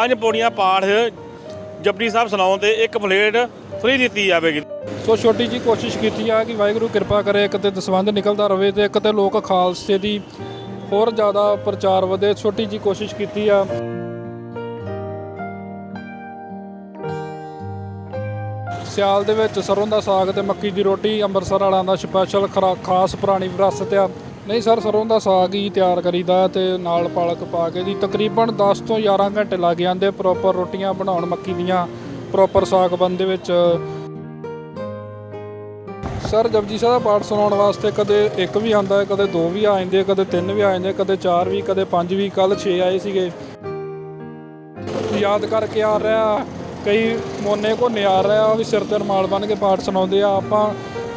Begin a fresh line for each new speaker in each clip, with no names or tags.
ਪੰਜ ਪੌੜੀਆਂ ਪਾਠ ਜਪਜੀ ਸਾਹਿਬ ਸੁਣਾਉਣ ਤੇ ਇੱਕ ਪਲੇਟ ਫ੍ਰੀ ਦਿੱਤੀ ਜਾਵੇਗੀ।
ਸੋ ਛੋਟੀ ਜੀ ਕੋਸ਼ਿਸ਼ ਕੀਤੀ ਆ ਕਿ ਵਾਹਿਗੁਰੂ ਕਿਰਪਾ ਕਰੇ, ਇੱਕ ਤੇ ਦਸਵੰਧ ਨਿਕਲਦਾ ਰਵੇ ਤੇ ਇੱਕ ਤੇ ਲੋਕ ਖਾਲਸੇ ਦੀ ਹੋਰ ਜ਼ਿਆਦਾ ਪ੍ਰਚਾਰ ਵਧੇ, ਛੋਟੀ ਜੀ ਕੋਸ਼ਿਸ਼ ਕੀਤੀ ਆ। ਸਿਆਲ ਦੇ ਵਿੱਚ ਸਰੋਂ ਦਾ ਸਾਗ ਤੇ ਮੱਕੀ ਦੀ ਰੋਟੀ, ਅੰਮ੍ਰਿਤਸਰ ਵਾਲਿਆਂ ਦਾ ਸਪੈਸ਼ਲ ਖਾਸ ਪੁਰਾਣੀ ਵਿਰਾਸਤ ਆ। ਨਹੀਂ ਸਰ, ਸਰੋਂ ਦਾ ਸਾਗ ਹੀ ਤਿਆਰ ਕਰੀਦਾ ਤੇ ਨਾਲ ਪਾਲਕ ਪਾ ਕੇ ਜੀ। ਤਕਰੀਬਨ 10 ਤੋਂ 11 ਘੰਟੇ ਲੱਗ ਜਾਂਦੇ ਪ੍ਰੋਪਰ ਰੋਟੀਆਂ ਬਣਾਉਣ ਮੱਕੀ ਦੀਆਂ ਪ੍ਰੋਪਰ ਸਾਗ ਬਣ ਦੇ ਵਿੱਚ। ਸਰ, ਜਪਜੀ ਸਾਹਿਬ ਦਾ ਪਾਠ ਸੁਣਾਉਣ ਵਾਸਤੇ ਕਦੇ ਇੱਕ ਵੀ ਆਂਦਾ ਹੈ ਕਦੇ ਦੋ ਵੀ ਆ ਜਾਂਦੇ, ਕਦੇ ਤਿੰਨ ਵੀ ਆ ਜਾਂਦੇ, ਕਦੇ ਚਾਰ ਵੀ, ਕਦੇ ਪੰਜ ਵੀ ਕੱਲ 6 ਆਏ ਸੀਗੇ। ਯਾਦ ਕਰਕੇ ਆ ਰਿਹਾ, ਕਈ ਮੋਨੇ ਘੋਨੇ ਆ ਰਿਹਾ, ਉਹ ਵੀ ਸਿਰ ਤੇ ਰਮਾਲ ਬੰਨ ਕੇ ਪਾਠ ਸੁਣਾਉਂਦੇ ਆ। ਆਪਾਂ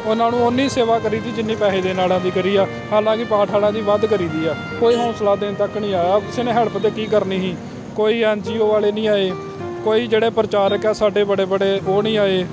ਉਹਨਾਂ ਨੂੰ ਉਨੀ ਸੇਵਾ ਕਰੀ ਦੀ ਜਿੰਨੀ ਪੈਸੇ ਦੇਣ ਵਾਲਿਆਂ ਦੀ ਕਰੀ ਆ। ਹਾਲਾਂਕਿ ਪਾਠ ਵਾਲਿਆਂ ਦੀ ਵੱਧ ਕਰੀ ਦੀ ਆ। ਕੋਈ ਹੌਸਲਾ ਦੇਣ ਤੱਕ ਨਹੀਂ ਆਇਆ। ਕਿਸੇ ਨੇ ਹੈਲਪ ਤੇ ਕੀ ਕਰਨੀ ਸੀ? ਕੋਈ ਐਨਜੀਓ ਵਾਲੇ ਨਹੀਂ ਆਏ। ਕੋਈ ਜਿਹੜੇ ਪ੍ਰਚਾਰਕ ਆ ਸਾਡੇ ਬੜੇ ਬੜੇ, ਉਹ ਨਹੀਂ ਆਏ।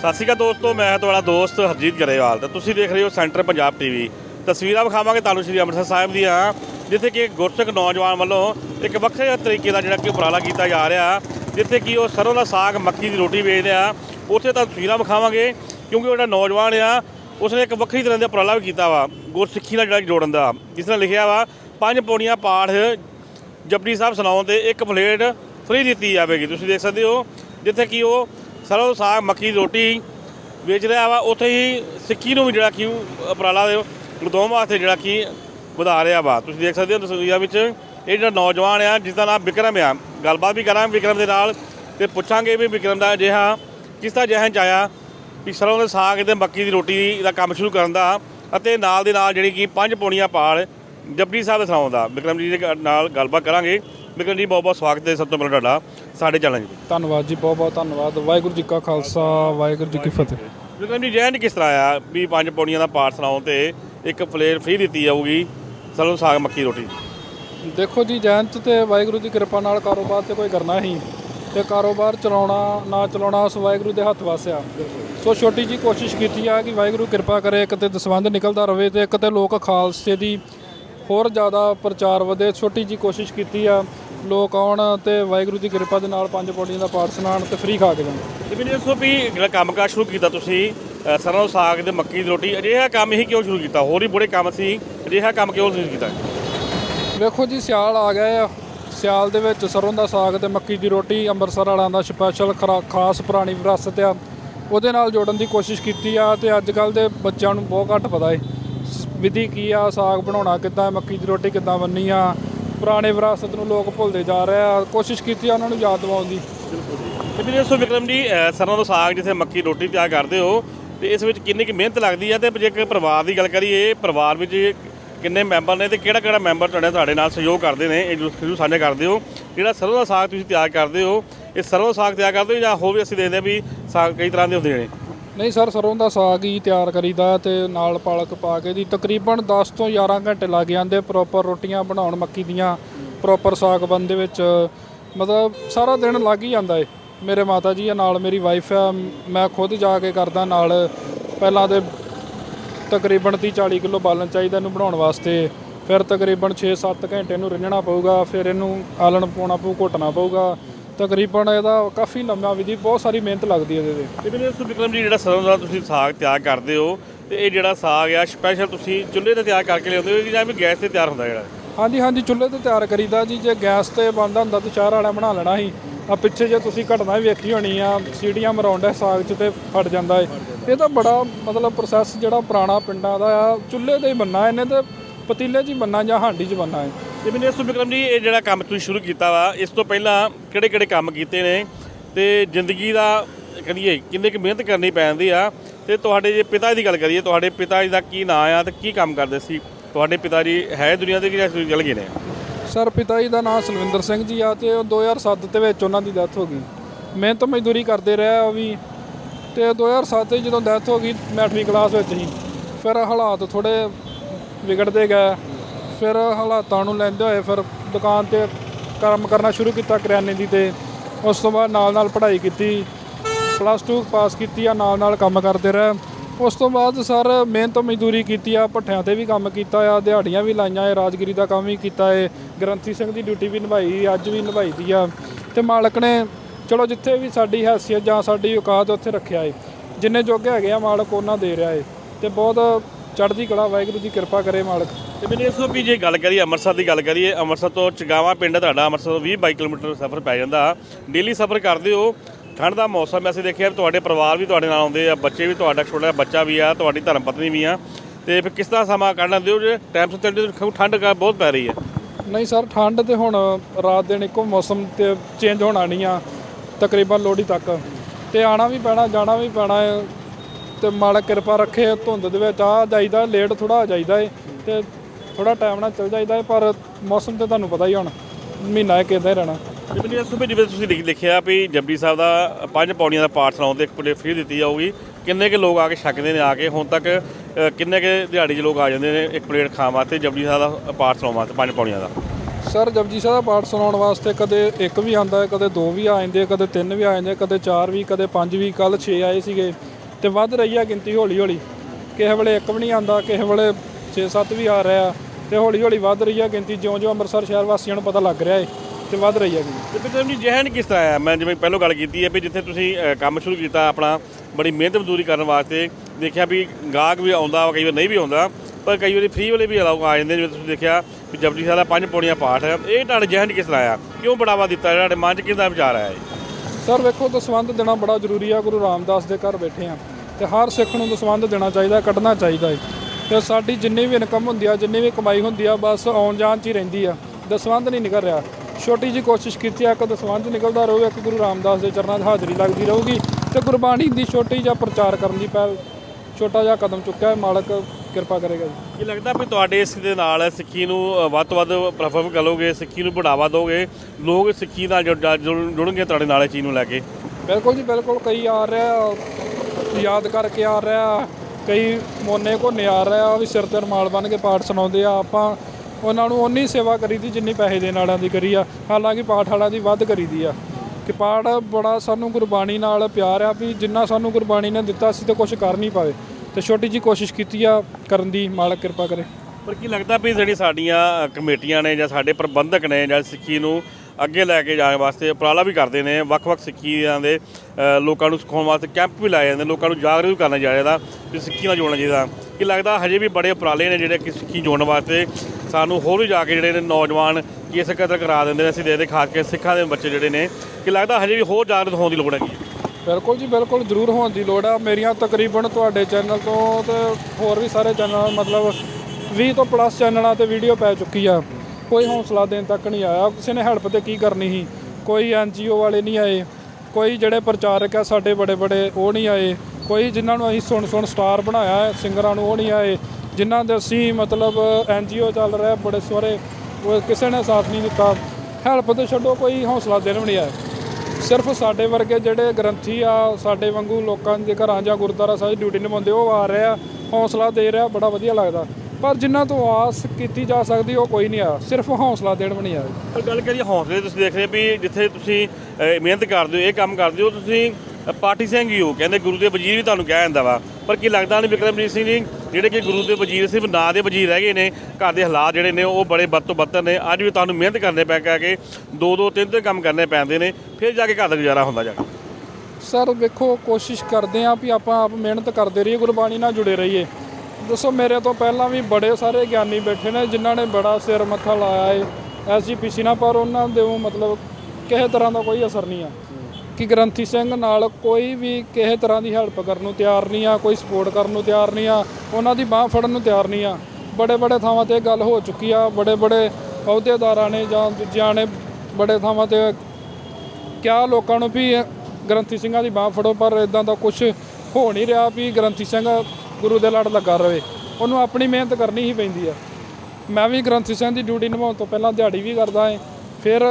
ਸਤਿ ਸ਼੍ਰੀ ਅਕਾਲ ਦੋਸਤੋ, ਮੈਂ ਤੁਹਾਡਾ ਦੋਸਤ ਹਰਜੀਤ ਗਰੇਵਾਲ ਤੇ ਤੁਸੀਂ ਦੇਖ ਰਹੇ ਹੋ ਸੈਂਟਰ ਪੰਜਾਬ ਟੀਵੀ। ਤਸਵੀਰਾਂ ਵਿਖਾਵਾਂਗੇ ਤੁਹਾਨੂੰ ਸ਼੍ਰੀ ਅੰਮ੍ਰਿਤਸਰ ਸਾਹਿਬ ਦੀਆਂ। ਜਿੱਥੇ ਕਿ ਗੁਰਸਿੱਖ ਨੌਜਵਾਨ ਵੱਲੋਂ ਇੱਕ ਵੱਖਰੇ ਤਰੀਕੇ ਦਾ ਜਿਹੜਾ ਕਿ ਉਪਰਾਲਾ ਕੀਤਾ ਜਾ ਰਿਹਾ, ਜਿੱਥੇ ਕਿ ਉਹ ਸਰੋਂ ਦਾ ਸਾਗ, ਮੱਕੀ ਦੀ ਰੋਟੀ ਵੇਚ ਰਿਹਾ। ਉੱਥੇ ਤਾਂ ਤਸਵੀਰਾਂ ਵਿਖਾਵਾਂਗੇ, ਕਿਉਂਕਿ ਉਹ ਜਿਹੜਾ ਨੌਜਵਾਨ ਆ, ਉਸਨੇ ਇੱਕ ਵੱਖਰੀ ਤਰ੍ਹਾਂ ਦਾ ਉਪਰਾਲਾ ਵੀ ਕੀਤਾ ਵਾ, ਗੁਰਸਿੱਖੀ ਨਾਲ ਜਿਹੜਾ ਜੋੜਨ ਦਾ, ਜਿਸ ਨਾਲ ਲਿਖਿਆ ਵਾ, ਪੰਜ ਪੌੜੀਆਂ ਪਾਠ ਜਪਜੀ ਸਾਹਿਬ ਸੁਣਾਉਣ ਤੇ ਇੱਕ ਪਲੇਟ ਫ੍ਰੀ ਦਿੱਤੀ ਜਾਵੇਗੀ। ਤੁਸੀਂ ਦੇਖ ਸਕਦੇ ਹੋ, ਜਿੱਥੇ ਕਿ ਉਹ ਸਰੋਂ ਦਾ ਸਾਗ, ਮੱਕੀ ਦੀ ਰੋਟੀ ਵੇਚ ਰਿਹਾ ਵਾ, ਉੱਥੇ ਹੀ ਸਿੱਖੀ ਨੂੰ ਵੀ ਜਿਹੜਾ ਕਿ ਉਹ ਉਪਰਾਲਾ ਗਦੌਮ ਵਾਸਤੇ ਜਿਹੜਾ ਕਿ ਵਧਾ ਰਿਹਾ ਵਾ। ਤੁਸੀਂ ਦੇਖ ਸਕਦੇ ਹੋ ਤਸਵੀਰਾਂ ਵਿੱਚ ਇਹ ਜਿਹੜਾ ਨੌਜਵਾਨ ਆ ਜਿਸ ਦਾ ਨਾਮ ਵਿਕਰਮ ਆ। ਗੱਲਬਾਤ ਵੀ ਕਰਾਂਗੇ ਵਿਕਰਮ ਦੇ ਨਾਲ ਤੇ ਪੁੱਛਾਂਗੇ ਵੀ ਵਿਕਰਮ ਦਾ ਅਜਿਹਾ ਕਿਸ ਦਾ ਜਹਨ ਚ ਆਇਆ ਵੀ ਸਰੋਂ ਦੇ ਸਾਗ ਤੇ ਮੱਕੀ ਦੀ ਰੋਟੀ ਦਾ ਕੰਮ ਸ਼ੁਰੂ ਕਰਨ ਦਾ ਅਤੇ ਨਾਲ ਦੇ ਨਾਲ ਜਿਹੜੀ ਕਿ ਪੰਜ ਪੌੜੀਆਂ ਪਾਲ ਜਪਜੀ ਸਾਹਿਬ ਦੇ ਸੁਣਾਉਣ ਦਾ। ਵਿਕਰਮ ਜੀ ਦੇ ਨਾਲ ਗੱਲਬਾਤ ਕਰਾਂਗੇ। ਵਿਕਰਮ ਜੀ ਬਹੁਤ ਬਹੁਤ ਸਵਾਗਤ ਹੈ ਸਭ ਤੋਂ ਪਹਿਲਾਂ ਤੁਹਾਡਾ ਸਾਡੇ ਚੈਨਲ 'ਚ
ਧੰਨਵਾਦ ਜੀ ਬਹੁਤ ਬਹੁਤ ਧੰਨਵਾਦ। ਵਾਹਿਗੁਰੂ ਜੀ ਕਾ ਖਾਲਸਾ ਵਾਹਿਗੁਰੂ ਜੀ ਕੀ ਫਤਿਹ।
ਵਿਕਰਮ ਜੀ ਜੈਨ ਕਿਸ ਤਰ੍ਹਾਂ ਆਇਆ ਵੀ ਪੰਜ ਪੌੜੀਆਂ ਦਾ ਪਾਠ ਸੁਣਾਉਣ ਤੇ ਇੱਕ ਪਲੇਟ ਫ੍ਰੀ ਦਿੱਤੀ ਜਾਊਗੀ? ਸਰੋਂ ਸਾਗ ਮੱਕੀ ਰੋਟੀ।
ਦੇਖੋ ਜੀ ਜੈਨਤ ਤੇ ਵਾਹਿਗੁਰੂ ਦੀ ਕਿਰਪਾ ਨਾਲ ਕਾਰੋਬਾਰ ਤੇ ਕੋਈ ਕਰਨਾ ਹੀ ਤੇ ਕਾਰੋਬਾਰ ਚਲਾਉਣਾ ਨਾ ਚਲਾਉਣਾ ਉਸ ਵਾਹਿਗੁਰੂ ਦੇ ਹੱਥ ਵਾਸਿਆ। ਸੋ ਛੋਟੀ ਜੀ ਕੋਸ਼ਿਸ਼ ਕੀਤੀ ਆ ਕਿ ਵਾਹਿਗੁਰੂ ਕਿਰਪਾ ਕਰੇ ਇੱਕ ਤੇ ਦਸਵੰਧ ਨਿਕਲਦਾ ਰਵੇ ਤੇ ਇੱਕ ਤੇ ਲੋਕ ਖਾਲਸੇ ਦੀ ਹੋਰ ਜ਼ਿਆਦਾ ਪ੍ਰਚਾਰ ਵਧੇ। ਛੋਟੀ ਜੀ ਕੋਸ਼ਿਸ਼ ਕੀਤੀ ਆ ਲੋਕ ਆਉਣ ਤੇ ਵਾਹਿਗੁਰੂ ਦੀ ਕਿਰਪਾ ਦੇ ਨਾਲ ਪੰਜ ਪੌੜੀਆਂ ਦਾ ਪਾਠ ਸੁਣਾਉਣ ਤੇ ਫ੍ਰੀ ਖਾ ਕੇ ਜਾਣ।
ਤੇ ਮੈਨੂੰ ਦੱਸੋ ਵੀ ਜਿਹੜਾ ਕੰਮਕਾਰ ਸ਼ੁਰੂ ਕੀਤਾ ਤੁਸੀਂ ਸਰੋਂ ਸਾਗ ਤੇ ਮੱਕੀ ਦੀ ਰੋਟੀ ਅਜਿਹਾ ਕੰਮ ਹੀ ਕਿਉਂ ਸ਼ੁਰੂ ਕੀਤਾ? ਹੋਰ ਵੀ ਬੜੇ ਕੰਮ ਸੀ। ਅਜਿਹਾ ਕੰਮ ਕਿਉਂ ਸ਼ੁਰੂ ਕੀਤਾ?
ਵੇਖੋ ਜੀ ਸਿਆਲ ਆ ਗਏ ਆ। ਸਿਆਲ ਦੇ ਵਿੱਚ ਸਰੋਂ ਦਾ ਸਾਗ ਤੇ ਮੱਕੀ ਦੀ ਰੋਟੀ ਅੰਮ੍ਰਿਤਸਰ ਵਾਲਿਆਂ ਦਾ ਸਪੈਸ਼ਲ ਖਾਸ ਪੁਰਾਣੀ ਵਿਰਾਸਤ ਆ। ਉਹਦੇ ਨਾਲ ਜੋੜਨ ਦੀ ਕੋਸ਼ਿਸ਼ ਕੀਤੀ ਆ ਤੇ ਅੱਜ ਕੱਲ ਦੇ ਬੱਚਿਆਂ ਨੂੰ ਬਹੁਤ ਘੱਟ ਪਤਾ ਏ। ਵਿਧੀ ਕੀ ਆ ਸਾਗ ਬਣਾਉਣਾ ਕਿੱਦਾਂ ਮੱਕੀ ਦੀ ਰੋਟੀ ਕਿੱਦਾਂ ਬੰਨੀ ਆ। ਪੁਰਾਣੇ ਵਿਰਾਸਤ ਨੂੰ ਲੋਕ ਭੁੱਲਦੇ ਜਾ ਰਹੇ ਆ। ਕੋਸ਼ਿਸ਼ ਕੀਤੀ ਆ ਉਹਨਾਂ ਨੂੰ ਯਾਦ ਦਿਵਾਉਣ ਦੀ।
ਤੇ ਮੈਨੂੰ ਦੱਸੋ ਵਿਕਰਮ ਜੀ ਸਰੋਂ ਦਾ ਸਾਗ ਜਿੱਥੇ ਮੱਕੀ ਰੋਟੀ ਤਿਆਰ ਕਰਦੇ ਹੋ ਤੇ ਇਸ ਵਿੱਚ ਕਿੰਨੀ ਕੁ ਮਿਹਨਤ ਲੱਗਦੀ ਹੈ ਤੇ ਜੇਕਰ ਪਰਿਵਾਰ ਦੀ ਗੱਲ ਕਰੀਏ ਪਰਿਵਾਰ ਵਿੱਚ ਕਿੰਨੇ ਮੈਂਬਰ ਨੇ ਤੇ ਕਿਹੜਾ ਕਿਹੜਾ ਮੈਂਬਰ ਤੁਹਾਡੇ ਤੁਹਾਡੇ ਨਾਲ ਸਹਿਯੋਗ ਕਰਦੇ ਨੇ, ਇਹ ਜਰੂਰ ਸਾਂਝਾ ਕਰਦੇ ਹੋ। ਜਿਹੜਾ ਸਰੋਂ ਦਾ ਸਾਗ ਤੁਸੀਂ ਤਿਆਰ ਕਰਦੇ ਹੋ, ਇਹ ਸਰੋਂ ਦਾ ਸਾਗ ਤਿਆਰ ਕਰਦੇ ਹੋ ਜਾਂ ਹੋਰ ਵੀ ਅਸੀਂ ਦੇਖਦੇ ਹਾਂ ਵੀ ਸਾਗ ਕਈ ਤਰ੍ਹਾਂ ਦੇ ਹੁੰਦੇ ਨੇ?
ਨਹੀਂ ਸਰ ਸਰੋਂ ਦਾ ਸਾਗ ਹੀ ਤਿਆਰ ਕਰੀਦਾ ਤੇ ਨਾਲ ਪਾਲਕ ਪਾ ਕੇ ਜੀ ਤਕਰੀਬਨ 10 ਤੋਂ 11 ਘੰਟੇ ਲੱਗ ਜਾਂਦੇ ਪ੍ਰੋਪਰ ਰੋਟੀਆਂ ਬਣਾਉਣ ਮੱਕੀ ਦੀਆਂ ਪ੍ਰੋਪਰ ਸਾਗ ਬਣ ਦੇ ਵਿੱਚ। ਮਤਲਬ ਸਾਰਾ ਦਿਨ ਲੱਗ ਹੀ ਜਾਂਦਾ ਏ। ਮੇਰੇ ਮਾਤਾ ਜੀ ਆ, ਨਾਲ ਮੇਰੀ ਵਾਈਫ ਆ, ਮੈਂ ਖੁਦ ਜਾ ਕੇ ਕਰਦਾ ਨਾਲ। ਪਹਿਲਾਂ ਤੇ ਤਕਰੀਬਨ 30 40 ਕਿਲੋ ਬਾਲਣ ਚਾਹੀਦਾ ਇਹਨੂੰ ਬਣਾਉਣ ਵਾਸਤੇ। ਫਿਰ ਤਕਰੀਬਨ 6-7 ਘੰਟੇ ਇਹਨੂੰ ਰਿੰਨਣਾ ਪਊਗਾ ਫਿਰ ਇਹਨੂੰ ਆਲਣ ਪਾਉਣਾ ਪਊ ਘੋਟਣਾ ਪਊਗਾ। ਤਕਰੀਬਨ ਇਹਦਾ ਕਾਫੀ ਲੰਮਾ ਵਿਧੀ ਬਹੁਤ ਸਾਰੀ ਮਿਹਨਤ ਲੱਗਦੀ ਹੈ ਇਹਦੇ ਤੇ।
ਮੈਨੂੰ ਦੱਸੋ ਵਿਕਰਮ ਜੀ ਜਿਹੜਾ ਸਰੋਂ ਦਾ ਤੁਸੀਂ ਸਾਗ ਤਿਆਰ ਕਰਦੇ ਹੋ ਤੇ ਇਹ ਜਿਹੜਾ ਸਾਗ ਆ ਸਪੈਸ਼ਲ ਤੁਸੀਂ ਚੁੱਲ੍ਹੇ ਤੇ ਤਿਆਰ ਕਰਕੇ ਲਿਆਉਂਦੇ ਹੋ ਜਾਂ ਵੀ ਗੈਸ ਤੇ ਤਿਆਰ ਹੁੰਦਾ ਜਿਹੜਾ?
ਹਾਂਜੀ ਹਾਂਜੀ ਚੁੱਲ੍ਹੇ ਤੇ ਤਿਆਰ ਕਰੀਦਾ ਜੀ। ਜੇ ਗੈਸ ਤੇ ਬਣਦਾ ਹੁੰਦਾ ਤਾਂ ਚਾਰ ਵਾਲਾ ਬਣਾ ਲੈਣਾ ਸੀ। ਆ ਪਿੱਛੇ ਜੇ ਤੁਸੀਂ ਘਟਨਾ ਵੀ ਵੇਖੀ ਹੋਣੀ ਆ, ਸੀੜੀਆਂ ਮਰਾਉਂਦਾ ਸਾਗ 'ਚ ਤੇ ਫਟ ਜਾਂਦਾ ਏ। ਇਹ ਤਾਂ ਬੜਾ ਮਤਲਬ ਪ੍ਰੋਸੈਸ ਜਿਹੜਾ ਪੁਰਾਣਾ ਪਿੰਡਾਂ ਦਾ ਆ, ਚੁੱਲ੍ਹੇ ਤੇ ਹੀ ਬੰਨਾ ਇਹਨੇ ਤੇ ਪਤੀਲੇ 'ਚ ਹੀ ਬੰਨਾ ਜਾਂ ਹਾਂਡੀ 'ਚ ਬੰਨਾ ਏ।
ਤੇ ਮੈਨੂੰ ਇਸ ਤੋਂ ਵਿਕਰਮ ਜੀ ਇਹ ਜਿਹੜਾ ਕੰਮ ਤੁਸੀਂ ਸ਼ੁਰੂ ਕੀਤਾ ਵਾ, ਇਸ ਤੋਂ ਪਹਿਲਾਂ ਕਿਹੜੇ ਕਿਹੜੇ ਕੰਮ ਕੀਤੇ ਨੇ? ਤੇ ਜ਼ਿੰਦਗੀ ਦਾ ਕਰੀਏ, ਕਿੰਨੇ ਕੁ ਮਿਹਨਤ ਕਰਨੀ ਪੈਂਦੀ ਆ? ਤੇ ਤੁਹਾਡੇ ਜੇ ਪਿਤਾ ਦੀ ਗੱਲ ਕਰੀਏ, ਤੁਹਾਡੇ ਪਿਤਾ ਜੀ ਦਾ ਕੀ ਨਾਂ ਆ ਤੇ ਕੀ ਕੰਮ ਕਰਦੇ ਸੀ? ਤੁਹਾਡੇ ਪਿਤਾ ਜੀ ਹੈ ਦੁਨੀਆ ਦੇ ਕਿ ਜਾਂ ਚਲ ਗਏ ਨੇ?
ਸਰ ਪਿਤਾ ਜੀ ਦਾ ਨਾਮ ਸਲਵਿੰਦਰ ਸਿੰਘ ਜੀ ਆ ਤੇ ਉਹ 2007 ਦੇ ਵਿੱਚ ਉਹਨਾਂ ਦੀ ਡੈਥ ਹੋ ਗਈ। ਮਿਹਨਤ ਮਜ਼ਦੂਰੀ ਕਰਦੇ ਰਿਹਾ ਉਹ ਵੀ ਤੇ 2007 ਵਿੱਚ ਜਦੋਂ ਡੈਥ ਹੋ ਗਈ, ਮੈਂ 8ਵੀਂ ਕਲਾਸ ਵਿੱਚ ਸੀ। ਫਿਰ ਹਾਲਾਤ ਥੋੜੇ ਵਿਗੜਦੇ ਗਏ। ਫਿਰ ਹਾਲਾਤਾਂ ਨੂੰ ਲੈਂਦੇ ਹੋਏ ਫਿਰ ਦੁਕਾਨ ਤੇ ਕੰਮ ਕਰਨਾ ਸ਼ੁਰੂ ਕੀਤਾ ਕਰਿਆਨੇ ਦੀ ਤੇ। ਉਸ ਤੋਂ ਬਾਅਦ ਨਾਲ ਨਾਲ ਪੜ੍ਹਾਈ ਕੀਤੀ। ਪਲੱਸ 2 ਪਾਸ ਕੀਤੀ ਆ ਨਾਲ ਨਾਲ ਕੰਮ ਕਰਦੇ ਰਹੇ। ਉਸ ਤੋਂ ਬਾਅਦ ਸਰ ਮਿਹਨਤ ਮਜ਼ਦੂਰੀ ਕੀਤੀ ਆ, ਭੱਠਿਆਂ ਤੇ ਵੀ ਕੰਮ ਕੀਤਾ ਆ, ਦਿਹਾੜੀਆਂ ਵੀ ਲਾਈਆਂ ਏ ਰਾਜਗਿਰੀ ਦਾ ਕੰਮ ਵੀ ਕੀਤਾ ਏ, ਗ੍ਰੰਥੀ ਸਿੰਘ ਦੀ ਡਿਊਟੀ ਵੀ ਨਿਭਾਈ, ਅੱਜ ਵੀ ਨਿਭਾਈ ਦੀ ਆ। ਤੇ ਮਾਲਕ ਨੇ ਚਲੋ ਜਿੱਥੇ ਵੀ ਸਾਡੀ ਹੈਸੀਅਤ ਜਾਂ ਸਾਡੀ ਔਕਾਤ ਉੱਥੇ ਰੱਖਿਆ ਏ। ਜਿੰਨੇ ਜੋਗੇ ਹੈਗੇ ਆ, ਮਾਲਕ ਉਹਨਾਂ ਦੇ ਰਿਹਾ ਏ। ਤੇ ਬਹੁਤ ਚੜ੍ਹਦੀ ਕਲਾ, ਵਾਹਿਗੁਰੂ ਦੀ ਕਿਰਪਾ ਕਰੇ ਮਾਲਕ।
ਤੇ ਮੈਨੂੰ ਇਸ ਤੋਂ ਵੀ ਜੇ ਗੱਲ ਕਰੀਏ, ਅੰਮ੍ਰਿਤਸਰ ਦੀ ਗੱਲ ਕਰੀਏ, ਅੰਮ੍ਰਿਤਸਰ ਤੋਂ ਚਗਾਵਾ ਪਿੰਡ ਤੁਹਾਡਾ, ਅੰਮ੍ਰਿਤਸਰ ਤੋਂ 20 22 ਕਿਲੋਮੀਟਰ ਸਫ਼ਰ ਪੈ ਜਾਂਦਾ। ਡੇਲੀ ਸਫ਼ਰ ਕਰਦੇ ਹੋ ਠੰਡ ਦਾ ਮੌਸਮ ਐ ਅਸੀਂ ਦੇਖਿਆ ਤੁਹਾਡੇ ਪਰਿਵਾਰ ਵੀ ਤੁਹਾਡੇ ਨਾਲ ਆਉਂਦੇ ਆ, ਬੱਚੇ ਵੀ ਤੁਹਾਡਾ ਛੋਟਾ ਜਿਹਾ ਬੱਚਾ ਵੀ ਆ, ਤੁਹਾਡੀ ਧਰਮ ਪਤਨੀ ਵੀ ਆ। ਤੇ ਫਿਰ ਕਿਸ ਤਰ੍ਹਾਂ ਸਮਾਂ ਕੱਢ ਲੈਂਦੇ ਹੋ ਜੇ ਟਾਈਮ ਸਿਰ ਚੱਲਦੇ ਠੰਡ ਕਾ ਬਹੁਤ ਪੈ ਰਹੀ ਹੈ।
ਨਹੀਂ ਸਰ, ਠੰਡ ਤੇ ਹੁਣ ਰਾਤ ਦਿਨ ਇੱਕੋ ਮੌਸਮ ਤੇ ਚੇਂਜ ਹੋਣਾ ਨਹੀਂ ਆ, ਤਕਰੀਬਨ ਲੋਹੜੀ ਤੱਕ। ਤੇ ਆਣਾ ਵੀ ਪੈਣਾ, ਜਾਣਾ ਵੀ ਪੈਣਾ ਹੈ। ਤੇ ਮਾਲਕ ਕਿਰਪਾ ਰੱਖੇ, ਧੁੰਦ ਦੇ ਵਿੱਚ ਆ ਜਾਈਦਾ ਲੇਟ ਥੋੜਾ ਆ ਜਾਈਦਾ ਏ। ਤੇ ਥੋੜਾ ਟਾਈਮ ਨਾਲ ਚੱਲ ਜਾਈਦਾ ਏ, ਪਰ ਮੌਸਮ ਤੇ ਤੁਹਾਨੂੰ ਪਤਾ ਹੀ ਹੁਣ, ਮਹੀਨਾ ਇੱਕ ਇਦਾਂ ਹੀ ਰਹਿਣਾ।
ਤੇ ਮੈਨੂੰ ਜਿਵੇਂ ਤੁਸੀਂ ਲਿਖ- ਲਿਖਿਆ ਵੀ ਜਪਜੀ ਸਾਹਿਬ ਦਾ ਪੰਜ ਪੌੜੀਆਂ ਦਾ ਪਾਠ ਸੁਣਾਉਣ ਤੇ ਇੱਕ ਪਲੇਟ ਫ੍ਰੀ ਦਿੱਤੀ ਜਾਊਗੀ। ਕਿੰਨੇ ਕੇ ਲੋਕ ਆ ਕੇ ਛਕਦੇ ਨੇ ਆ ਕੇ? ਹੁਣ ਤੱਕ ਕਿੰਨੇ ਕੇ ਦਿਹਾੜੀ 'ਚ ਲੋਕ ਆ ਜਾਂਦੇ ਨੇ ਇੱਕ ਪਲੇਟ ਖਾਣ ਵਾਸਤੇ ਜਪਜੀ ਸਾਹਿਬ ਦਾ ਪਾਠ ਸੁਣਾਉਣ ਵਾਸਤੇ, ਪੰਜ ਪੌੜੀਆਂ ਦਾ?
ਸਰ, ਜਪਜੀ ਸਾਹਿਬ ਦਾ ਪਾਠ ਸੁਣਾਉਣ ਵਾਸਤੇ ਕਦੇ ਇੱਕ ਵੀ ਆਂਦਾ, ਕਦੇ ਦੋ ਵੀ ਆ ਜਾਂਦੇ, ਕਦੇ ਤਿੰਨ ਵੀ ਆ ਜਾਂਦੇ, ਕਦੇ ਚਾਰ ਵੀ, ਕਦੇ ਪੰਜ ਵੀ ਕੱਲ 6 ਆਏ ਸੀਗੇ ਤੇ ਵੱਧ ਰਹੀ ਆ ਗਿਣਤੀ ਹੌਲੀ ਹੌਲੀ ਕਿਸੇ ਵੇਲੇ ਇੱਕ ਵੀ ਨਹੀਂ ਆਂਦਾ, ਕਿਸੇ ਵੇਲੇ 6-7 ਵੀ ਆ ਰਿਹਾ ਤੇ ਹੌਲੀ ਹੌਲੀ ਵੱਧ ਰਹੀ ਆ ਗਿਣਤੀ। ਜਿਉਂ-ਜਿਉਂ ਅੰਮ੍ਰਿਤਸਰ ਸ਼ਹਿਰ ਵਾਸੀਆਂ ਨੂੰ ਪਤਾ ਲੱਗ ਰਿਹਾ ਹੈ ਤੇ ਵੱਧ ਰਹੀ ਗਿਣਤੀ
ਤੇ ਪਿਤਾ ਜੀ ਜਹਨ ਕਿਸ ਤਰ੍ਹਾਂ ਹੈ? ਮੈਂ ਜਿਵੇਂ ਪਹਿਲਾਂ ਗੱਲ ਕੀਤੀ ਹੈ ਵੀ ਜਿੱਥੇ ਤੁਸੀਂ ਅ, ਕੰਮ ਸ਼ੁਰੂ ਕੀਤਾ ਆਪਣਾ ਬੜੀ ਮਿਹਨਤ ਮਜ਼ਦੂਰੀ ਕਰਨ ਵਾਸਤੇ ਦੇਖਿਆ ਵੀ ਗਾਹਕ ਵੀ ਆਉਂਦਾ ਵਾ, ਕਈ ਵਾਰ ਨਹੀਂ ਵੀ ਆਉਂਦਾ ਪਰ ਕਈ ਵਾਰੀ ਫ੍ਰੀ ਵਾਲੇ ਵੀ ਲੋਕ ਆ ਜਾਂਦੇ ਜਿਵੇਂ ਤੁਸੀਂ ਦੇਖਿਆ ਵੀ ਜਪਜੀ ਸਾਹਿਬ ਦਾ ਪੰਜ ਪੌੜੀਆਂ ਪਾਠ ਹੈ। ਇਹ ਤੁਹਾਡੇ ਜਹਨ ਕਿਸ ਤਰ੍ਹਾਂ ਆ? ਕਿਉਂ ਬੜਾਵਾ ਦਿੱਤਾ ਤੁਹਾਡੇ ਮਨ 'ਚ ਕਿਹਦਾ ਵਿਚਾਰ ਆਇਆ ਇਹ?
ਸਰ ਵੇਖੋ ਦਸਵੰਧ ਦੇਣਾ ਬੜਾ ਜ਼ਰੂਰੀ ਆ। ਗੁਰੂ ਰਾਮਦਾਸ ਦੇ ਘਰ ਬੈਠੇ ਆ। ਤੇ ਹਰ ਸਿੱਖ ਨੂੰ ਦਸਵੰਧ ਦੇਣਾ ਚਾਹੀਦਾ ਕੱਢਣਾ ਚਾਹੀਦਾ ਹੈ ਤੇ ਸਾਡੀ ਜਿੰਨੀ ਵੀ ਇਨਕਮ ਹੁੰਦੀ ਆ ਜਿੰਨੀ ਵੀ ਕਮਾਈ ਹੁੰਦੀ ਆ ਬਸ ਆਉਣ ਜਾਣ 'ਚ ਹੀ ਰਹਿੰਦੀ ਆ। ਦਸਵੰਧ ਨਹੀਂ ਨਿਕਲ ਰਿਹਾ। ਛੋਟੀ ਜੀ ਕੋਸ਼ਿਸ਼ ਕੀਤੀ ਆ ਕਿ ਦਸਵੰਧ ਨਿਕਲਦਾ ਰਹੂ ਇੱਕ ਗੁਰੂ ਰਾਮਦਾਸ ਦੇ ਚਰਨਾਂ 'ਚ ਹਾਜ਼ਰੀ ਲੱਗਦੀ ਰਹੂਗੀ ਤੇ ਗੁਰਬਾਣੀ ਦੀ ਛੋਟੀ ਜਿਹਾ ਪ੍ਰਚਾਰ ਕਰਨ ਦੀ ਪਹਿਲ ਛੋਟਾ ਜਿਹਾ ਕਦਮ ਚੁੱਕਿਆ ਹੈ। ਮਾਲਕ ਕਿਰਪਾ ਕਰੇਗਾ ਜੀ।
ਕੀ ਲੱਗਦਾ ਵੀ ਤੁਹਾਡੇ ਇਸ ਦੇ ਨਾਲ ਸਿੱਖੀ ਨੂੰ ਵੱਧ ਤੋਂ ਵੱਧ ਪ੍ਰਫੁੱਲ ਕਰੋਗੇ ਸਿੱਖੀ ਨੂੰ ਬੜਾਵਾ ਦੋਗੇ? ਲੋਕ ਸਿੱਖੀ ਨਾਲ ਜੁੜ- ਜੁੜ- ਜੁੜਨਗੇ ਤੁਹਾਡੇ ਨਾਲ ਇਹ ਚੀਜ਼ ਨੂੰ ਲੈ ਕੇ?
ਬਿਲਕੁਲ ਜੀ ਬਿਲਕੁਲ। ਕਈ ਆ ਰਿਹਾ ਯਾਦ ਕਰਕੇ ਆ ਰਿਹਾ ਕਈ ਮੋਨੇ ਘੋਨੇ ਆ ਰਿਹਾ ਵੀ ਸਿਰ ਤੇ ਰਮਾਲ ਬੰਨ ਕੇ ਪਾਠ ਸੁਣਾਉਂਦੇ ਆ। ਆਪਾਂ ਉਹਨਾਂ ਨੂੰ ਉਨੀ ਸੇਵਾ ਕਰੀ ਦੀ ਜਿੰਨੀ ਪੈਸੇ ਦੇਣ ਵਾਲਿਆਂ ਦੀ ਕਰੀ ਆ। ਹਾਲਾਂਕਿ ਪਾਠ ਵਾਲਿਆਂ ਦੀ ਵੱਧ ਕਰੀ ਦੀ ਆ। ਕਿ ਪਾਠ ਬੜਾ ਸਾਨੂੰ ਗੁਰਬਾਣੀ ਨਾਲ ਪਿਆਰ ਆ ਵੀ ਜਿੰਨਾ ਸਾਨੂੰ ਗੁਰਬਾਣੀ ਨੇ ਦਿੱਤਾ ਸੀ ਤੇ ਕੁਝ ਕਰ ਨਹੀਂ ਪਾਵੇ ਤੇ ਛੋਟੀ ਜੀ ਕੋਸ਼ਿਸ਼ ਕੀਤੀ ਆ, ਕਰਨ ਦੀ ਮਾਲਕ ਕਿਰਪਾ ਕਰੇ।
ਪਰ ਕੀ ਲੱਗਦਾ ਵੀ ਜਿਹੜੀ ਸਾਡੀਆਂ ਕਮੇਟੀਆਂ ਨੇ ਜਾਂ ਸਾਡੇ ਪ੍ਰਬੰਧਕ ਨੇ ਜਾਂ ਸਿੱਖੀ ਨੂੰ ਅੱਗੇ ਲੈ ਕੇ ਜਾਣ ਵਾਸਤੇ ਉਪਰਾਲਾ ਵੀ ਕਰਦੇ ਨੇ, ਵੱਖ-ਵੱਖ ਸਿੱਖੀਆਂ ਦੇ ਲੋਕਾਂ ਨੂੰ ਸਿਖਾਉਣ ਵਾਸਤੇ ਕੈਂਪ ਵੀ ਲਾਏ ਜਾਂਦੇ ਨੇ ਲੋਕਾਂ ਨੂੰ ਜਾਗਰੂਕ ਕਰਨਾ ਚਾਹੀਦਾ, ਵੀ ਸਿੱਖੀ ਨਾਲ ਜੋੜਨਾ ਚਾਹੀਦਾ। ਕੀ ਲੱਗਦਾ ਹਜੇ ਵੀ ਬੜੇ ਉਪਰਾਲੇ ਨੇ ਜਿਹੜੇ ਕਿ ਸਿੱਖੀ ਜੋੜਨ ਵਾਸਤੇ ਸਾਨੂੰ ਹੋਰ ਵੀ ਜਾ ਕੇ ਜਿਹੜੇ ਨੇ ਨੌਜਵਾਨ ਕੀ ਇਸ ਕਦਰ ਕਰਾ ਦਿੰਦੇ ਨੇ, ਅਸੀਂ ਦੇਖਦੇ ਖਾਸ ਕੇ ਸਿੱਖਾਂ ਦੇ ਬੱਚੇ ਜਿਹੜੇ ਨੇ, ਕਿ ਲੱਗਦਾ ਹਜੇ ਵੀ ਹੋਰ ਜਾਗਰੂਕ ਹੋਣ ਦੀ ਲੋੜ ਹੈਗੀ ਹੈ।
ਬਿਲਕੁਲ ਜੀ, ਬਿਲਕੁਲ ਜ਼ਰੂਰ ਹੋਣ ਦੀ ਲੋੜ ਆ। ਮੇਰੀਆਂ ਤਕਰੀਬਨ ਤੁਹਾਡੇ ਚੈਨਲ ਤੋਂ ਤੇ ਹੋਰ ਵੀ ਸਾਰੇ ਚੈਨਲ, ਮਤਲਬ 20 ਤੋਂ ਪਲੱਸ ਚੈਨਲਾਂ ਤੇ ਵੀਡੀਓ ਪੈ ਚੁੱਕੀ ਆ। ਕੋਈ ਹੌਸਲਾ ਦੇਣ ਤੱਕ ਨਹੀਂ ਆਇਆ। ਕਿਸੇ ਨੇ ਹੈਲਪ ਤੇ ਕੀ ਕਰਨੀ ਸੀ? ਕੋਈ ਐਨਜੀਓ ਵਾਲੇ ਨਹੀਂ ਆਏ। ਕੋਈ ਜਿਹੜੇ ਪ੍ਰਚਾਰਕ ਆ ਸਾਡੇ ਬੜੇ ਬੜੇ ਉਹ ਨਹੀਂ ਆਏ। ਕੋਈ ਜਿਨ੍ਹਾਂ ਨੂੰ ਅਸੀਂ ਸੁਣ ਸੁਣ ਸਟਾਰ ਬਣਾਇਆ, ਸਿੰਗਰਾਂ ਨੂੰ ਉਹ ਨਹੀਂ ਆਏ। ਜਿਨ੍ਹਾਂ ਦੇ ਅਸੀਂ ਮਤਲਬ ਐਨਜੀਓ ਚੱਲ ਰਿਹਾ ਬੜੇ ਸਾਰੇ ਉਹ ਕਿਸੇ ਨੇ ਸਾਥ ਨਹੀਂ ਦਿੱਤਾ। ਹੈਲਪ ਤੇ ਛੱਡੋ ਕੋਈ ਹੌਸਲਾ ਦੇਣ ਵੀ ਨਹੀਂ ਆਇਆ। ਸਿਰਫ ਸਾਡੇ ਵਰਗੇ ਜਿਹੜੇ ਗ੍ਰੰਥੀ ਆ ਸਾਡੇ ਵਾਂਗੂ ਲੋਕਾਂ ਦੇ ਘਰਾਂ ਜਾਂ ਗੁਰਦੁਆਰਾ ਸਾਹਿਬ ਡਿਊਟੀ ਨਿਭਾਉਂਦੇ ਉਹ ਆ ਰਹੇ ਆ ਹੌਸਲਾ ਦੇ ਰਿਹਾ ਬੜਾ ਵਧੀਆ ਲੱਗਦਾ। ਪਰ ਜਿਨ੍ਹਾਂ ਤੋਂ ਆਸ ਕੀਤੀ ਜਾ ਸਕਦੀ ਉਹ ਕੋਈ ਨਹੀਂ ਆ। ਸਿਰਫ ਹੌਸਲਾ ਦੇਣ ਵੀ ਨਹੀਂ ਆਇਆ।
ਪਰ ਗੱਲ ਕਰੀਏ ਹੌਸਲੇ ਦੀ, ਤੁਸੀਂ ਦੇਖ ਰਹੇ ਵੀ ਜਿੱਥੇ ਤੁਸੀਂ ਮਿਹਨਤ ਕਰਦੇ ਹੋ ਇਹ ਕੰਮ ਕਰਦੇ ਹੋ ਤੁਸੀਂ ਅ, ਪਾਰਟੀ ਸਿੰਘ ਹੀ ਹੋ। ਕਹਿੰਦੇ ਗੁਰੂ ਦੇ ਵਜ਼ੀਰ ਵੀ ਤੁਹਾਨੂੰ ਕਿਹਾ ਜਾਂਦਾ ਵਾ। ਪਰ ਕੀ ਲੱਗਦਾ ਨਹੀਂ ਵਿਕਰਮਜੀਤ ਸਿੰਘ ਜੀ ਜਿਹੜੇ ਕਿ ਗੁਰੂ ਦੇ ਵਜ਼ੀਰ ਸਿਰਫ ਨਾਂ ਦੇ ਵਜ਼ੀਰ ਰਹਿ ਗਏ ਨੇ, ਘਰ ਦੇ ਹਾਲਾਤ ਜਿਹੜੇ ਨੇ, ਉਹ ਬੜੇ ਬਦ ਤੋਂ ਬੱਤਰ ਨੇ। ਅੱਜ ਵੀ ਤੁਹਾਨੂੰ ਮਿਹਨਤ ਕਰਨੇ ਪੈ ਕੇ ਦੋ ਦੋ, ਤਿੰਨ ਤਿੰਨ ਕੰਮ ਕਰਨੇ ਪੈਂਦੇ ਨੇ, ਫਿਰ ਜਾ ਕੇ ਘਰ ਦਾ ਗੁਜ਼ਾਰਾ ਹੁੰਦਾ ਜਾ
ਸਰ ਵੇਖੋ ਕੋਸ਼ਿਸ਼ ਕਰਦੇ ਆ ਵੀ ਆਪਾਂ ਆਪ ਮਿਹਨਤ ਕਰਦੇ ਰਹੀਏ, ਗੁਰਬਾਣੀ ਨਾਲ ਜੁੜੇ ਰਹੀਏ। ਦੱਸੋ, ਮੇਰੇ ਤੋਂ ਪਹਿਲਾਂ ਵੀ ਬੜੇ ਸਾਰੇ ਗਿਆਨੀ ਬੈਠੇ ਨੇ, ਜਿਨ੍ਹਾਂ ਨੇ ਬੜਾ ਸਿਰ ਮੱਥਾ ਲਾਇਆ ਏ ਐਸਜੀਪੀਸੀ ਨਾਲ, ਪਰ ਉਹਨਾਂ ਦੇ ਉਹ ਮਤਲਬ ਕਿਸੇ ਤਰ੍ਹਾਂ ਦਾ ਕੋਈ ਅਸਰ ਨਹੀਂ ਆ। ਕਿ ਗ੍ਰੰਥੀ ਸਿੰਘ ਨਾਲ ਕੋਈ ਵੀ ਕਿਸੇ ਤਰ੍ਹਾਂ ਦੀ ਹੈਲਪ ਕਰਨ ਨੂੰ ਤਿਆਰ ਨਹੀਂ ਆ, ਕੋਈ ਸਪੋਰਟ ਕਰਨ ਨੂੰ ਤਿਆਰ ਨਹੀਂ ਆ, ਉਹਨਾਂ ਦੀ ਬਾਹ ਫੜਨ ਨੂੰ ਤਿਆਰ ਨਹੀਂ ਆ। ਬੜੇ ਬੜੇ ਥਾਵਾਂ ਤੇ ਗੱਲ ਹੋ ਚੁੱਕੀ ਆ, ਬੜੇ ਬੜੇ ਅਹੁਦੇਦਾਰਾਂ ਨੇ ਜਾਂ ਦੂਜਿਆਂ ਨੇ ਬੜੇ ਥਾਵਾਂ ਤੇ ਕਿਹਾ ਲੋਕਾਂ ਨੂੰ ਵੀ ਗ੍ਰੰਥੀ ਸਿੰਘਾਂ ਦੀ ਬਾਹ ਫੜੋ, ਪਰ ਇਦਾਂ ਦਾ ਕੁਝ ਹੋ ਨਹੀਂ ਰਿਹਾ ਵੀ ਗ੍ਰੰਥੀ ਸਿੰਘ ਗੁਰੂ ਦੇ ਲੜ ਲੱਗਾ ਰਵੇ। ਉਹਨੂੰ ਆਪਣੀ ਮਿਹਨਤ ਕਰਨੀ ਹੀ ਪੈਂਦੀ ਆ। ਮੈਂ ਵੀ ਗ੍ਰੰਥੀ ਸਿੰਘ ਦੀ ਡਿਊਟੀ ਨਿਭਾਉਣ ਤੋਂ ਪਹਿਲਾਂ ਦਿਹਾੜੀ ਵੀ ਕਰਦਾ ਏ, ਫਿਰ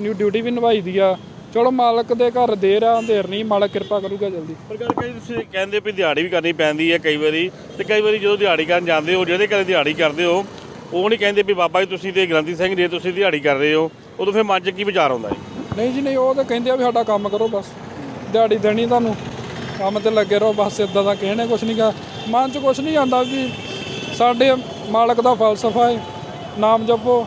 ਨਿਊ ਡਿਊਟੀ ਵੀ ਨਿਭਾਈ ਦੀ ਆ। ਚਲੋ ਮਾਲਕ ਦੇ ਘਰ ਦੇਰ ਆ ਅੰਧੇਰ ਨਹੀਂ ਮਾਲਕ ਕਿਰਪਾ ਕਰੂਗਾ ਜਲਦੀ।
ਪਰ ਗੱਲ ਕਰੀ ਤੁਸੀਂ ਕਹਿੰਦੇ ਵੀ ਦਿਹਾੜੀ ਵੀ ਕਰਨੀ ਪੈਂਦੀ ਹੈ ਕਈ ਵਾਰੀ ਤੇ ਕਈ ਵਾਰੀ ਜਦੋਂ ਦਿਹਾੜੀ ਕਰਨ ਜਾਂਦੇ ਹੋ ਜਿਹੜੇ ਘਰੇ ਦਿਹਾੜੀ ਕਰਦੇ ਹੋ ਉਹ ਨਹੀਂ ਕਹਿੰਦੇ ਵੀ ਬਾਬਾ ਜੀ ਤੁਸੀਂ ਤੇ ਗ੍ਰੰਥੀ ਸਿੰਘ ਜੇ ਤੁਸੀਂ ਦਿਹਾੜੀ ਕਰ ਰਹੇ ਹੋ ਉਦੋਂ ਫਿਰ ਮਨ 'ਚ ਕੀ ਵਿਚਾਰ ਆਉਂਦਾ ਹੈ
ਨਹੀਂ ਜੀ ਨਹੀਂ ਉਹ ਤਾਂ ਕਹਿੰਦੇ ਆ ਵੀ ਸਾਡਾ ਕੰਮ ਕਰੋ ਬਸ ਦਿਹਾੜੀ ਦੇਣੀ ਤੁਹਾਨੂੰ ਕੰਮ ਤੇ ਲੱਗੇ ਰਹੋ ਬਸ ਇਦਾਂ ਦਾ ਕਹਿਣੇ ਕੁਛ ਨਹੀਂ ਗਾ ਮਨ 'ਚ ਕੁਝ ਨਹੀਂ ਆਉਂਦਾ ਵੀ ਸਾਡੇ ਮਾਲਕ ਦਾ ਫਲਸਫਾ ਹੈ ਨਾਮ ਜਪੋ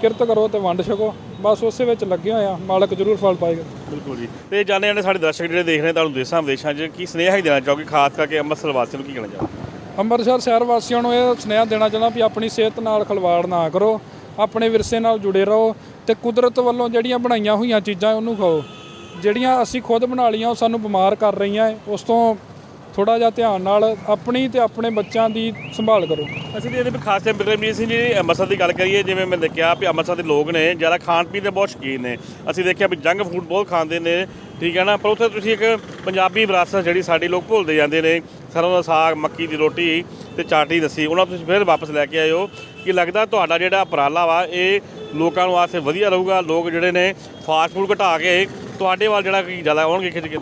ਕਿਰਤ ਕਰੋ ਤੇ ਵੰਡ ਛਕੋ। ਬਸ ਉਸੇ ਵਿੱਚ ਲੱਗੇ ਹੋਏ ਆ ਮਾਲਕ ਜ਼ਰੂਰ ਫਲ ਪਾਏਗਾ।
ਬਿਲਕੁਲ ਜੀ। ਤੇ ਜਾਣੇ ਜਾਣੇ ਸਾਡੇ ਦਰਸ਼ਕ ਜਿਹੜੇ ਦੇਖ ਰਹੇ ਤੁਹਾਨੂੰ ਦੇਸ਼ਾਂ ਵਿਦੇਸ਼ਾਂ 'ਚ ਕੀ ਸੁਨੇਹਾ ਹੀ ਦੇਣਾ ਚਾਹੋਗੇ? ਖਾਸ ਕਰਕੇ ਅੰਮ੍ਰਿਤਸਰ ਵਾਸੀਆਂ ਨੂੰ ਕੀ ਕਹਿਣਾ ਚਾਹੋਗੇ?
ਅੰਮ੍ਰਿਤਸਰ ਸ਼ਹਿਰ ਵਾਸੀਆਂ ਨੂੰ ਇਹ ਸੁਨੇਹਾ ਦੇਣਾ ਚਾਹੁੰਦਾ ਵੀ ਆਪਣੀ ਸਿਹਤ ਨਾਲ ਖਿਲਵਾੜ ਨਾ ਕਰੋ ਆਪਣੇ ਵਿਰਸੇ ਨਾਲ ਜੁੜੇ ਰਹੋ ਤੇ ਕੁਦਰਤ ਵੱਲੋਂ ਜਿਹੜੀਆਂ ਬਣਾਈਆਂ ਹੋਈਆਂ ਚੀਜ਼ਾਂ ਉਹਨੂੰ ਖਾਓ। ਜਿਹੜੀਆਂ ਅਸੀਂ ਖੁਦ ਬਣਾ ਲਈਆਂ ਉਹ ਸਾਨੂੰ ਬਿਮਾਰ ਕਰ ਰਹੀਆਂ ਉਸ ਤੋਂ ਥੋੜਾ ਜਿਹਾ ਧਿਆਨ ਨਾਲ ਆਪਣੀ ਤੇ ਆਪਣੇ ਬੱਚਿਆਂ ਦੀ ਸੰਭਾਲ ਕਰੋ।
ਅਸੀਂ ਇਹਦੇ ਵਿੱਚ ਖਾਸ ਕਰਕੇ ਬਿਕਰਮਜੀਤ ਸਿੰਘ ਜੀ ਅੰਮ੍ਰਿਤਸਰ ਦੀ ਗੱਲ ਕਰੀਏ, ਜਿਵੇਂ ਮੈਂ ਦੇਖਿਆ ਵੀ ਅੰਮ੍ਰਿਤਸਰ ਦੇ ਲੋਕ ਨੇ, ਜ਼ਿਆਦਾ ਖਾਣ ਪੀਣ ਦੇ ਬਹੁਤ ਸ਼ੌਕੀਨ ਨੇ। ਅਸੀਂ ਦੇਖਿਆ ਵੀ ਜੰਕ ਫੂਡ ਬਹੁਤ ਖਾਂਦੇ ਨੇ, ਠੀਕ ਹੈ ਨਾ? ਪਰ ਉੱਥੇ ਤੁਸੀਂ ਇੱਕ ਪੰਜਾਬੀ ਵਿਰਾਸਤ ਜਿਹੜੀ ਸਾਡੇ ਲੋਕ ਭੁੱਲਦੇ ਜਾਂਦੇ ਨੇ ਸਰੋਂ ਦਾ ਸਾਗ, ਮੱਕੀ ਦੀ ਰੋਟੀ ਤੇ ਚਾਟੀ ਦੱਸੀ ਉਹਨਾਂ ਨੂੰ ਤੁਸੀਂ ਫਿਰ ਵਾਪਸ ਲੈ ਕੇ ਆਏ ਹੋ ਕਿ ਲੱਗਦਾ ਤੁਹਾਡਾ ਜਿਹੜਾ ਉਪਰਾਲਾ ਵਾ, ਇਹ ਲੋਕਾਂ ਨੂੰ ਵਾਸਤੇ ਵਧੀਆ ਰਹੂਗਾ। ਲੋਕ ਜਿਹੜੇ ਨੇ ਫਾਸਟ ਫੂਡ ਘਟਾ ਕੇ ਤੁਹਾਡੇ ਵੱਲ ਜਿਹੜਾ ਕੀ ਜ਼ਿਆਦਾ ਆਉਣਗੇ, ਖਿੱਚ ਕੇ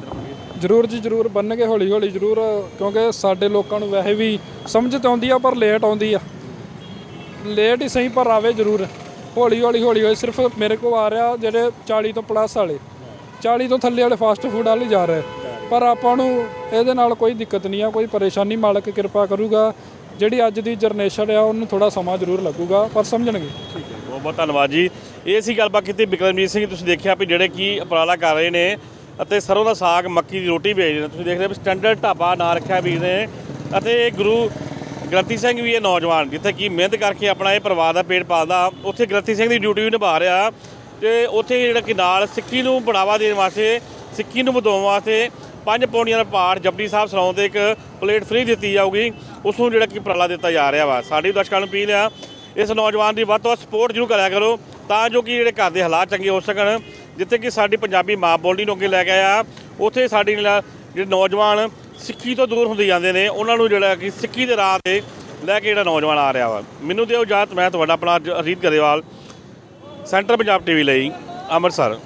ਜ਼ਰੂਰ ਜੀ, ਜ਼ਰੂਰ ਬੰਨਗੇ ਹੌਲੀ ਹੌਲੀ ਜ਼ਰੂਰ, ਕਿਉਂਕਿ ਸਾਡੇ ਲੋਕਾਂ ਨੂੰ ਵੈਸੇ ਵੀ ਸਮਝ ਤਾਂ ਆਉਂਦੀ ਆ, ਪਰ ਲੇਟ ਆਉਂਦੀ ਆ। ਲੇਟ ਹੀ ਸਹੀ ਪਰ ਆਵੇ ਜ਼ਰੂਰ। ਹੌਲੀ ਹੌਲੀ ਹੌਲੀ ਹੌਲੀ, ਸਿਰਫ ਮੇਰੇ ਕੋਲ ਆ ਰਿਹਾ ਜਿਹੜੇ 40 ਤੋਂ ਪਲੱਸ ਵਾਲੇ। 40 ਤੋਂ ਥੱਲੇ ਵਾਲੇ ਫਾਸਟ ਫੂਡ ਵਾਲੇ ਜਾ ਰਹੇ। ਪਰ ਆਪਾਂ ਨੂੰ ਇਹਦੇ ਨਾਲ ਕੋਈ ਦਿੱਕਤ ਨਹੀਂ ਆ, ਕੋਈ ਪਰੇਸ਼ਾਨੀ, ਮਾਲਕ ਕਿਰਪਾ ਕਰੂਗਾ। ਜਿਹੜੀ ਅੱਜ ਦੀ ਜਨਰੇਸ਼ਨ ਆ, ਉਹਨੂੰ ਥੋੜਾ ਸਮਾਂ ਜ਼ਰੂਰ ਲੱਗੂਗਾ, ਪਰ ਸਮਝਣਗੇ।
ਠੀਕ ਹੈ ਬਹੁਤ ਬਹੁਤ ਧੰਨਵਾਦ ਜੀ। ਇਹ ਸੀ ਗੱਲਬਾਤ ਕੀਤੀ ਬਿਕਰਮਜੀਤ ਸਿੰਘ, ਤੁਸੀਂ ਦੇਖਿਆ ਵੀ ਜਿਹੜੇ ਕੀ ਉਪਰਾਲਾ ਕਰ ਰਹੇ ਨੇ ਅਤੇ ਸਰੋਂ ਦਾ ਸਾਗ, ਮੱਕੀ ਦੀ ਰੋਟੀ ਵੇਚਦੇ ਨੇ। ਤੁਸੀਂ ਦੇਖ ਰਹੇ ਹੋ ਸਟੈਂਡਰਡ ਢਾਬਾ ਨਾਂ ਰੱਖਿਆ ਵੀਰ ਨੇ ਅਤੇ ਗੁਰੂ ਗ੍ਰੰਥੀ ਸਿੰਘ ਵੀ ਇਹ ਨੌਜਵਾਨ, ਜਿੱਥੇ ਕੀ ਮਿਹਨਤ ਕਰਕੇ ਆਪਣਾ ਇਹ ਪਰਿਵਾਰ ਦਾ ਪੇਟ ਪਾਲਦਾ, ਉੱਥੇ ਗ੍ਰੰਥੀ ਸਿੰਘ ਦੀ ਡਿਊਟੀ ਵੀ ਨਿਭਾ ਰਿਹਾ ਤੇ ਉੱਥੇ ਜਿਹੜਾ ਕਿ ਨਾਲ ਸਿੱਖੀ ਨੂੰ ਬੜਾਵਾ ਦੇਣ ਵਾਸਤੇ ਸਿੱਖੀ ਨੂੰ ਵਧਾਉਣ ਵਾਸਤੇ ਪੰਜ ਪੌੜੀਆਂ ਦਾ ਪਾਠ ਜਪਜੀ ਸਾਹਿਬ ਸੁਣਾਉਣ ਤੇ ਇੱਕ ਪਲੇਟ ਫ੍ਰੀ ਦਿੱਤੀ ਜਾਊਗੀ। ਉਸ ਨੂੰ ਜਿਹੜਾ ਕਿ ਉਪਰਾਲਾ ਦਿੱਤਾ ਜਾ ਰਿਹਾ ਵਾ। ਸਾਡੀ ਦਰਸ਼ਕਾਂ ਨੂੰ ਅਪੀਲ ਆ, ਇਸ ਨੌਜਵਾਨ ਦੀ ਵੱਧ ਤੋਂ ਵੱਧ ਸਪੋਰਟ ਜ਼ਰੂਰ ਕਰਿਆ ਕਰੋ, ਤਾਂ ਜੋ ਕਿ ਜਿਹੜੇ ਘਰ ਦੇ ਹਾਲਾਤ ਚੰਗੇ ਹੋ ਸਕਣ। ਜਿੱਥੇ ਕਿ ਸਾਡੀ ਪੰਜਾਬੀ ਮਾਂ ਬੋਲੀ ਨੂੰ ਅੱਗੇ ਲੈ ਕੇ ਆਇਆ। ਉੱਥੇ ਸਾਡੀ ਜਿਹੜਾ- ਜਿਹੜੇ ਨੌਜਵਾਨ ਸਿੱਖੀ ਤੋਂ ਦੂਰ ਹੁੰਦੇ ਜਾਂਦੇ ਨੇ, ਉਹਨਾਂ ਨੂੰ ਜਿਹੜਾ ਕਿ ਸਿੱਖੀ ਦੇ ਰਾਹ ਤੇ ਲੈ ਕੇ ਜਿਹੜਾ ਨੌਜਵਾਨ ਆ ਰਿਹਾ ਵਾ। ਮੈਨੂੰ ਦਿਓ ਇਜਾਜ਼ਤ, ਮੈਂ ਤੁਹਾਡਾ ਆਪਣਾ ਅਜੀਤ ਗਰੇਵਾਲ, ਸੈਂਟਰ ਪੰਜਾਬ ਟੀਵੀ ਲਈ, ਅੰਮ੍ਰਿਤਸਰ।